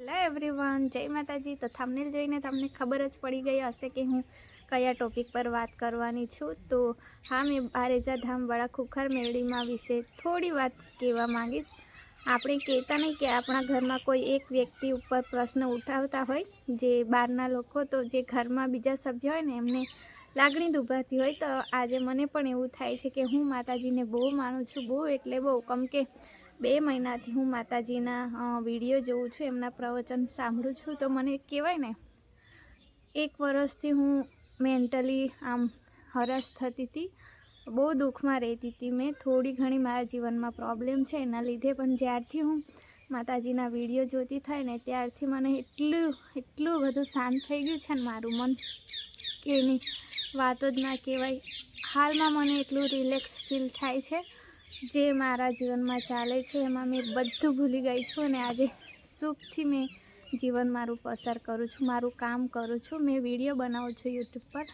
Hello everyone જય માતાજી. તો થામનેલ જોઈને તમને ખબર જ પડી ગઈ હશે કે હું કયા ટોપિક પર વાત કરવાની છું. તો હા, મેં બારેજા ધામવાળા ખુખર મેળીમાં વિશે થોડી વાત કહેવા માંગીશ. આપણે કહેતા નહીં કે આપણા ઘરમાં કોઈ એક વ્યક્તિ ઉપર પ્રશ્ન ઉઠાવતા હોય, જે બહારના લોકો, તો જે ઘરમાં બીજા સભ્ય હોય ને, એમને લાગણી દુભાતી હોય. તો આજે મને પણ એવું થાય છે કે હું માતાજીને બહુ માનું છું, બહુ એટલે બહુ. કમ કે બે મહિનાથી હું માતાજીના વીડિયો જોઉં છું, એમના પ્રવચન સાંભળું છું. તો મને કહેવાય ને, એક વર્ષથી હું મેન્ટલી આમ હરાશ થતી હતી. બહુ દુઃખમાં રહેતી હતી મેં. થોડી ઘણી મારા જીવનમાં પ્રોબ્લેમ છે. એના લીધે પણ જ્યારથી હું માતાજીના વીડિયો જોતી થાય ને, ત્યારથી મને એટલું એટલું બધું શાંત થઈ ગયું છે ને મારું મન કે એની વાતો જ ના કહેવાય. હાલમાં મને એટલું રિલેક્સ ફીલ થાય છે. જે મારા જીવનમાં ચાલે છે, એમાં મેં બધું ભૂલી ગઈ છું અને આજે સુખથી મેં જીવન મારું પસાર કરું છું, મારું કામ કરું છું. મેં વીડિયો બનાવું છું યુટ્યુબ પર.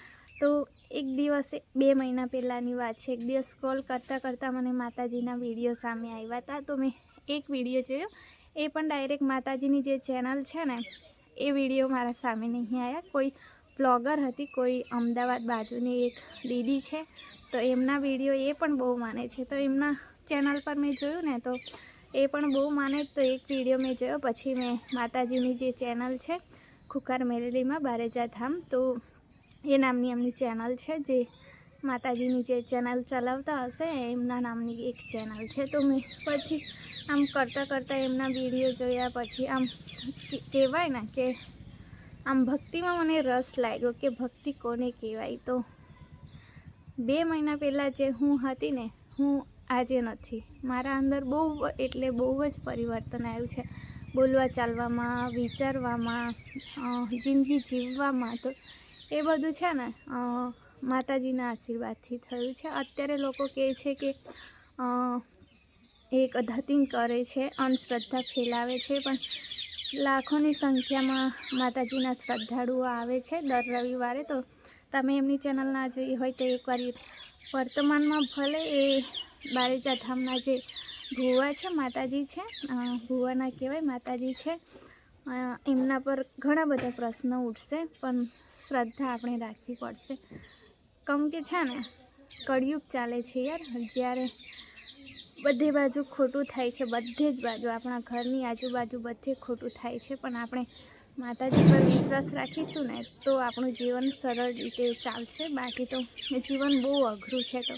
તો એક દિવસે, બે મહિના પહેલાંની વાત છે, એક દિવસ સ્ક્રોલ કરતાં કરતાં મને માતાજીના વીડિયો સામે આવ્યા હતા. તો મેં એક વીડિયો જોયો. એ પણ ડાયરેક્ટ માતાજીની જે ચેનલ છે ને, એ વીડિયો મારા સામે નહીં આવ્યા. કોઈ બ્લોગર હતી, કોઈ અમદાવાદ બાજુની એક દીદી છે. તો એમના વીડિયો એ પણ બહુ માને છે. તો એમના ચેનલ પર મેં જોયું ને, તો એ પણ બહુ માને. તો એક વીડિયો મેં જોયો, પછી મેં માતાજીની જે ચેનલ છે, ખુખાર મેરેલીમાં બારેજા ધામ, તો એ નામની એમની ચેનલ છે, જે માતાજીની જે ચેનલ ચલાવતા હશે, એમના નામની એક ચેનલ છે. તો મેં પછી આમ કરતાં કરતાં એમના વીડિયો જોયા, પછી આમ કહેવાય ને કે આમ ભક્તિમાં મને રસ લાગ્યો કે ભક્તિ કોને કહેવાય? તો બે મહિના પહેલાં જે હું હતી ને, હું આજે નથી. મારા અંદર બહુ એટલે બહુ જ પરિવર્તન આવ્યું છે. બોલવા ચાલવામાં, વિચારવામાં જિંદગી જીવવામાં તો એ બધું છે ને માતાજીના આશીર્વાદથી થયું છે. અત્યારે લોકો કહે છે કે એક ધતિંગ કરે છે, અંધશ્રદ્ધા ફેલાવે છે, પણ લાખોની સંખ્યામાં માતાજીના શ્રદ્ધાળુઓ આવે છે દર રવિવારે. તો તમે એમની ચેનલ ના જોઈ હોય તો એકવાર વર્તમાનમાં ભલે એ બારેજા ધામના જે ભુવા છે, માતાજી છે ભુવાના કહેવાય, માતાજી છે એમના પર ઘણા બધા પ્રશ્નો ઉઠશે, પણ શ્રદ્ધા આપણે રાખવી પડશે. કમ કે છે ને કળિયુગ ચાલે છે યાર, જ્યારે બધે બાજુ ખોટું થાય છે, બધે જ બાજુ, આપણા ઘરની આજુબાજુ બધે ખોટું થાય છે, પણ આપણે માતાજી પર વિશ્વાસ રાખીશું ને, તો આપણું જીવન સરળ રીતે ચાલશે. બાકી તો જીવન બહુ અઘરું છે. તો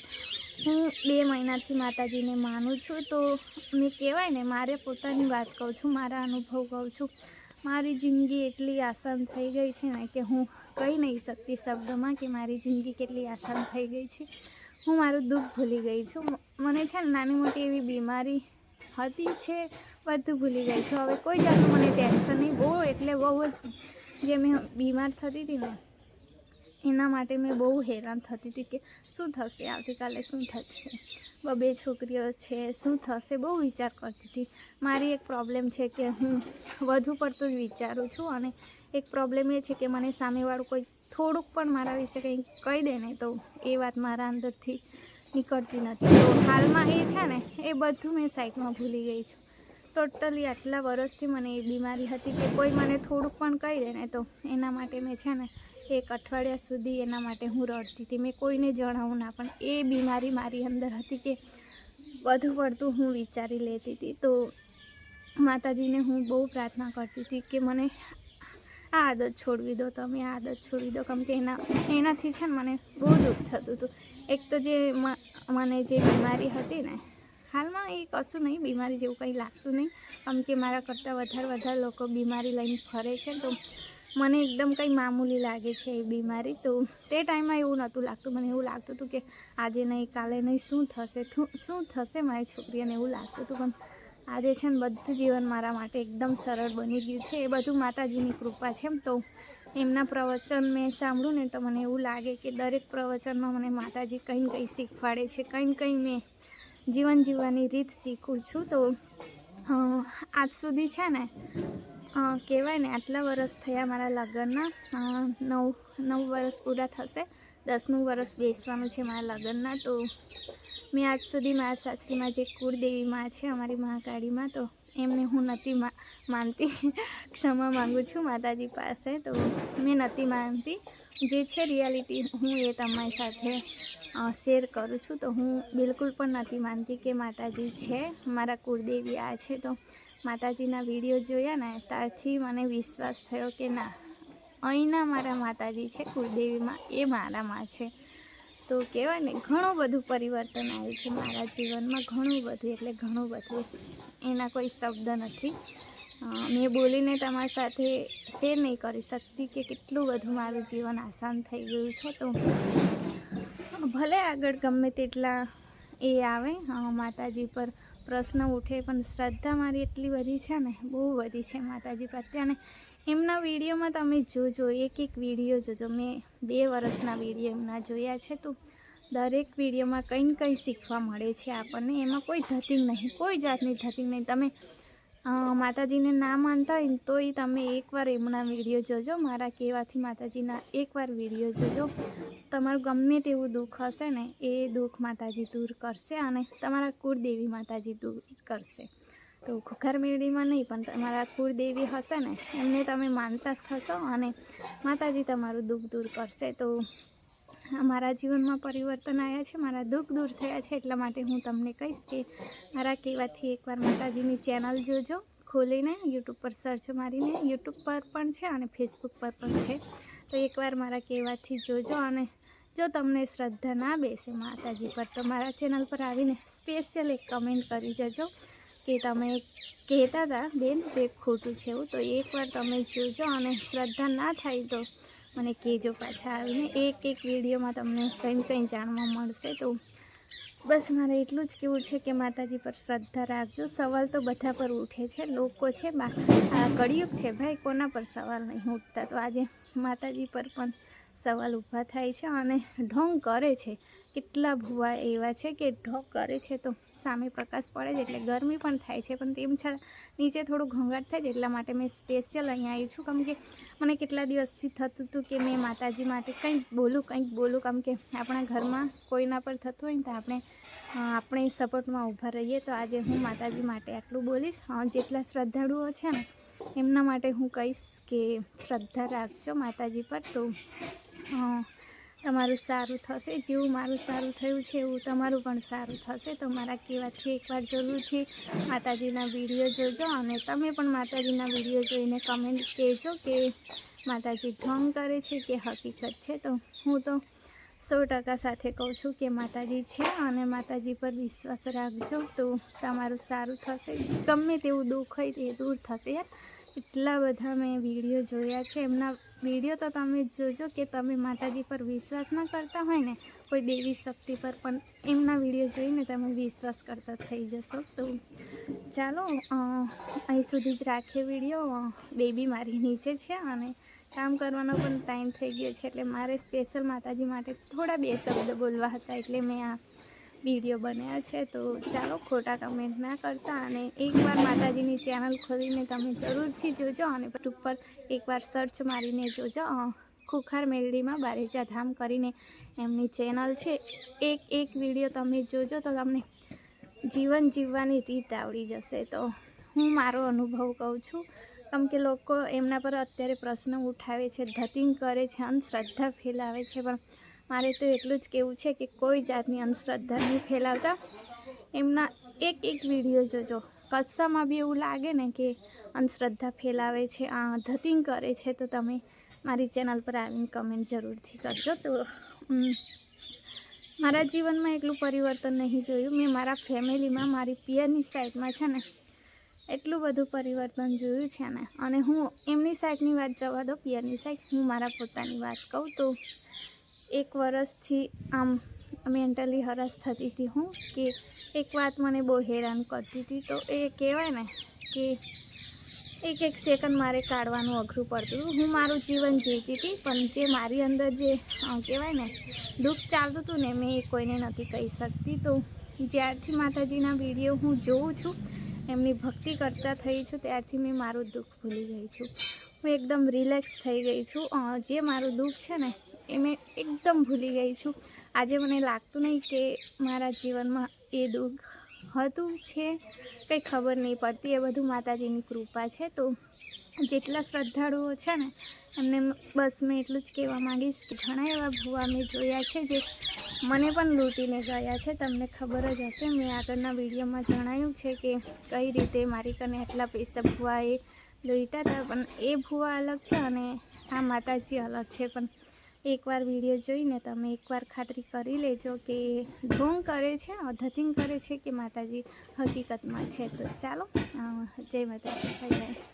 હું બે મહિનાથી માતાજીને માનું છું. તો મેં કહેવાય ને, મારે પોતાની વાત કહું છું, મારા અનુભવ કહું છું. મારી જિંદગી એટલી આસાન થઈ ગઈ છે ને કે હું કહી નહીં શકતી શબ્દમાં કે મારી જિંદગી કેટલી આસાન થઈ ગઈ છે. હું મારું દુઃખ ભૂલી ગઈ છું. મને છે ને નાની મોટી એવી બીમારી હતી છે, બધું ભૂલી ગઈ છું. હવે કોઈ જાતનું મને ટેન્શન નહીં. બહુ એટલે બહુ જ જે મેં બીમાર થતી હતી ને, એના માટે મેં બહુ હેરાન થતી હતી કે શું થશે, આવતીકાલે શું થશે? બબે છોકરીઓ છે, શું થશે? બહુ વિચાર કરતી હતી. મારી એક પ્રોબ્લેમ છે કે હું વધુ પડતું જ વિચારું છું અને એક પ્રોબ્લેમ એ છે કે મને સામેવાળું કોઈ થોડુંક પણ મારા વિશે કંઈ કહી દે ને તો એ વાત મારા અંદરથી નીકળતી નથી. તો હાલમાં એ છે ને, એ બધું મેં સાઈડમાં ભૂલી ગઈ છું. ટોટલી આટલા વર્ષથી મને એ બીમારી હતી કે કોઈ મને થોડુંક પણ કહી દે ને તો એના માટે મેં છે ને એક અઠવાડિયા સુધી એના માટે હું રડતી હતી. મેં કોઈને જણાવું ના, પણ એ બીમારી મારી અંદર હતી કે વધુ પડતું હું વિચારી લેતી હતી. તો માતાજીને હું બહુ પ્રાર્થના કરતી હતી કે મને આ આદત છોડવી દો, તમે આ આદત છોડી દો. કેમ કે એના, એનાથી છે ને મને બહુ દુઃખ થતું હતું. એક તો જે મને જે બીમારી હતી ને, હાલમાં એ કશું નહીં, બીમારી જેવું કંઈ લાગતું નહીં. કેમ કે મારા કરતાં વધારે વધારે લોકો બીમારી લઈને ફરે છે તો મને એકદમ કંઈ મામૂલી લાગે છે એ બીમારી. તો તે ટાઈમમાં એવું નહોતું લાગતું. મને એવું લાગતું હતું કે આજે નહીં, કાલે નહીં, શું થશે? શું થશે મારી છોકરીઓને એવું લાગતું હતું. પણ આજે છે ને બધું જીવન મારા માટે એકદમ સરળ બની ગયું છે. એ બધું માતાજીની કૃપા છે એમ તો. એમના પ્રવચન મેં સાંભળ્યું ને તો મને એવું લાગે કે દરેક પ્રવચનમાં મને માતાજી કંઈ કંઈ શીખવાડે છે, કંઈ કંઈ મેં જીવન જીવવાની રીત શીખું છું. તો આજ સુધી છે ને કહેવાય ને, આટલા વર્ષ થયા મારા લગ્નના. નવ નવ વર્ષ પૂરા થશે. દસમું વર્ષ બેસવાનું છે મારા લગ્નના તો મેં આજ સુધી મારા સાસરીમાં જે કુળદેવી માં છે અમારી મહાકાળીમાં, તો એમને હું નથી માનતી. ક્ષમા માગું છું માતાજી પાસે, તો મેં નથી માનતી. જે છે રિયાલિટી હું એ તમારી સાથે શેર કરું છું. તો હું બિલકુલ પણ નથી માનતી કે માતાજી છે, મારા કુળદેવી આ છે. તો માતાજીના વીડિયો જોયા ને, ત્યારથી મને વિશ્વાસ થયો કે ના અહીંના મારા માતાજી છે, કુળદેવીમાં, એ મારામાં છે. તો કહેવાય ને, ઘણું બધું પરિવર્તન આવ્યું છે મારા જીવનમાં, ઘણું બધું, એટલે ઘણું બધું. એના કોઈ શબ્દ નથી. મેં બોલીને તમારી સાથે શેર નહીં કરી શકતી કે કેટલું બધું મારું જીવન આસાન થઈ ગયું છે. તો ભલે આગળ ગમે તેટલા એ આવે માતાજી પર પ્રશ્ન ઉઠે, પણ શ્રદ્ધા મારી એટલી બધી છે ને, બહુ બધી છે માતાજી પ્રત્યે અને એમના વિડીયોમાં તમે જોજો એક એક વીડિયો જોજો મેં બે વર્ષના વીડિયો એમના જોયા છે તો દરેક વિડીયોમાં કંઈ ને કંઈ શીખવા મળે છે આપણને. એમાં કોઈ ધતિંગ નહીં, કોઈ જાતની ધતિંગ નહીં. તમે માતાજીને ના માનતા હોય ને તોય તમે એકવાર એમના વીડિયો જોજો મારા કહેવાથી માતાજીના એકવાર વીડિયો જોજો તમારું ગમે તેવું દુઃખ હશે ને, એ દુઃખ માતાજી દૂર કરશે અને તમારા કુળદેવી માતાજી દૂર કરશે. તો ખુખાર મેળીમાં નહીં, પણ તમારા કુળદેવી હશે ને, એમને તમે માનતા થશો અને માતાજી તમારું દુઃખ દૂર કરશે. તો મારા જીવનમાં પરિવર્તન આવ્યા છે, મારા દુઃખ દૂર થયા છે, એટલા માટે હું તમને કહીશ કે મારા કહેવાથી એકવાર માતાજીની ચેનલ જોજો, ખોલીને યુટ્યુબ પર સર્ચ મારીને, યુટ્યુબ પર પણ છે અને ફેસબુક પર પણ છે. તો એકવાર મારા કહેવાથી જોજો અને જો તમને શ્રદ્ધા ના બેસે માતાજી પર, તો મારા ચેનલ પર આવીને સ્પેશિયલ એક કમેન્ટ કરી જજો. કે તમે કહેતા હતા બેન, તે ખોટું છે એવું તો એકવાર તમે જોજો અને શ્રદ્ધા ના થાય તો મને કહેજો પાછા આવીને. એક એક વિડીયોમાં તમને કંઈ કંઈ જાણવા મળશે. તો બસ મારે એટલું જ કહેવું છે કે માતાજી પર શ્રદ્ધા રાખજો. સવાલ તો બધા પર ઉઠે છે. લોકો છે બા કળિયુગ છે ભાઈ, કોના પર સવાલ નહીં ઉઠતા? તો આજે માતાજી પર પણ સવાલ ઊભા થાય છે અને ઢોંગ કરે છે. કેટલા ભૂવા એવા છે કે ઢોંગ કરે છે તો સામે પ્રકાશ પડે છે એટલે ગરમી પણ થાય છે. પણ તેમ છતાં નીચે થોડું ઘોંઘાટ થાય છે એટલા માટે મેં સ્પેશિયલ અહીંયા આવી છું. કેમ કે મને કેટલા દિવસથી થતું હતું કે મેં માતાજી માટે કંઈક બોલું કંઈક બોલું. કેમ કે આપણા ઘરમાં કોઈના પર થતું હોય ને તો આપણે આપણે સપોર્ટમાં ઊભા રહીએ. તો આજે હું માતાજી માટે આટલું બોલીશ. જેટલા શ્રદ્ધાળુઓ છે ને, એમના માટે હું કહીશ કે શ્રદ્ધા રાખજો માતાજી પર. તો તમારું સારું થશે, જેવું મારું સારું થયું છે, એવું તમારું પણ સારું થશે. તો મારા કહેવાથી એકવાર જરૂરથી માતાજીના વીડિયો જોજો અને તમે પણ માતાજીના વીડિયો જોઈને કમેન્ટ કહેજો કે માતાજી ઢોંગ કરે છે કે હકીકત છે. તો હું તો સો ટકા સાથે કહું છું કે માતાજી છે અને માતાજી પર વિશ્વાસ રાખજો. તો તમારું સારું થશે. ગમે તેવું દુઃખ હોય તે દૂર થશે. યાર એટલા બધા મેં વીડિયો જોયા છે. એમના વીડિયો તો તમે જોજો કે તમે માતાજી પર વિશ્વાસ ન કરતા હોય ને, કોઈ દેવી શક્તિ પર પણ એમના વીડિયો જોઈને તમે વિશ્વાસ કરતા થઈ જશો. તો ચાલો અહીં સુધી જ રાખીએ વીડિયો. બેબી મારી નીચે છે અને કામ કરવાનો પણ ટાઈમ થઈ ગયો છે, એટલે મારે સ્પેશિયલ માતાજી માટે થોડા બે શબ્દ બોલવા હતા, એટલે મેં આ વીડિયો બન્યા છે, તો ચાલો ખોટા કમેન્ટ ના કરતા અને એકવાર માતાજીની ચેનલ ખોલીને તમે જરૂરથી જોજો અને યુટ્યુબ પર એકવાર સર્ચ મારીને જોજો. ખુખાર મેલડીમાં બારેજા ધામ કરીને એમની ચેનલ છે. એક એક વીડિયો તમે જોજો તો તમને જીવન જીવવાની રીત આવડી જશે. તો હું મારો અનુભવ કહું છું, કેમ કે લોકો એમના પર અત્યારે પ્રશ્ન ઉઠાવે છે, ધતિંગ કરે છે, અંધશ્રદ્ધા ફેલાવે છે, પણ મારે તો એટલું જ કહેવું છે કે કોઈ જાતની અંધશ્રદ્ધા નહીં ફેલાવતા એમના એક એક વીડિયો જોજો. કશામાં બી એવું લાગે ને કે અંધશ્રદ્ધા ફેલાવે છે, આ ધતિંગ કરે છે, તો તમે મારી ચેનલ પર આવીને કમેન્ટ જરૂરથી કરજો તો મારા જીવનમાં એટલું પરિવર્તન નહીં જોયું. મેં મારા ફેમિલીમાં, મારી પિયરની સાઈડમાં છે ને, એટલું બધું પરિવર્તન જોયું છે ને. અને હું એમની સાઈડની વાત જવા દો, પિયરની સાઈડ, હું મારા પોતાની વાત કહું તો એક વરસથી આમ મેન્ટલી હરાસ થતી હતી હું કે એક વાત મને બહુ હેરાન કરતી હતી. તો એ કહેવાય ને કે એક એક સેકન્ડ મારે કાઢવાનું અઘરું પડતું હતું. હું મારું જીવન જીવતી હતી, પણ જે મારી અંદર જે કહેવાય ને, દુઃખ ચાલતું હતું ને, મેં એ કોઈને નથી કહી શકતી. તો જ્યારથી માતાજીના વીડિયો હું જોઉં છું, એમની ભક્તિ કરતા થઈ છું, ત્યારથી મેં મારું દુઃખ ભૂલી ગઈ છું. હું એકદમ રિલેક્સ થઈ ગઈ છું. જે મારું દુઃખ છે ને એ મેં એકદમ ભૂલી ગઈ છું. આજે મને લાગતું નહીં કે મારા જીવનમાં એ દુઃખ હતું, છે, કંઈ ખબર નહીં પડતી. એ બધું માતાજીની કૃપા છે. તો જેટલા શ્રદ્ધાળુઓ છે ને, એમને બસ મેં એટલું જ કહેવા માંગીશ કે ઘણા એવા ભૂવા મેં જોયા છે જે મને પણ લૂંટીને ગયા છે. તમને ખબર જ હશે, મેં આગળના વિડીયોમાં જણાવ્યું છે કે કઈ રીતે મારી કને આટલા પૈસા ભૂવાએ લૂંટ્યા હતા પણ એ ભૂવા અલગ છે અને આ માતાજી અલગ છે. પણ એકવાર વીડિયો જોઈને તમે એકવાર ખાતરી કરી લેજો કે ઢોંગ કરે છે ધતિંગ કરે છે કે માતાજી હકીકતમાં છે. તો ચાલો જય માતાજી બાય બાય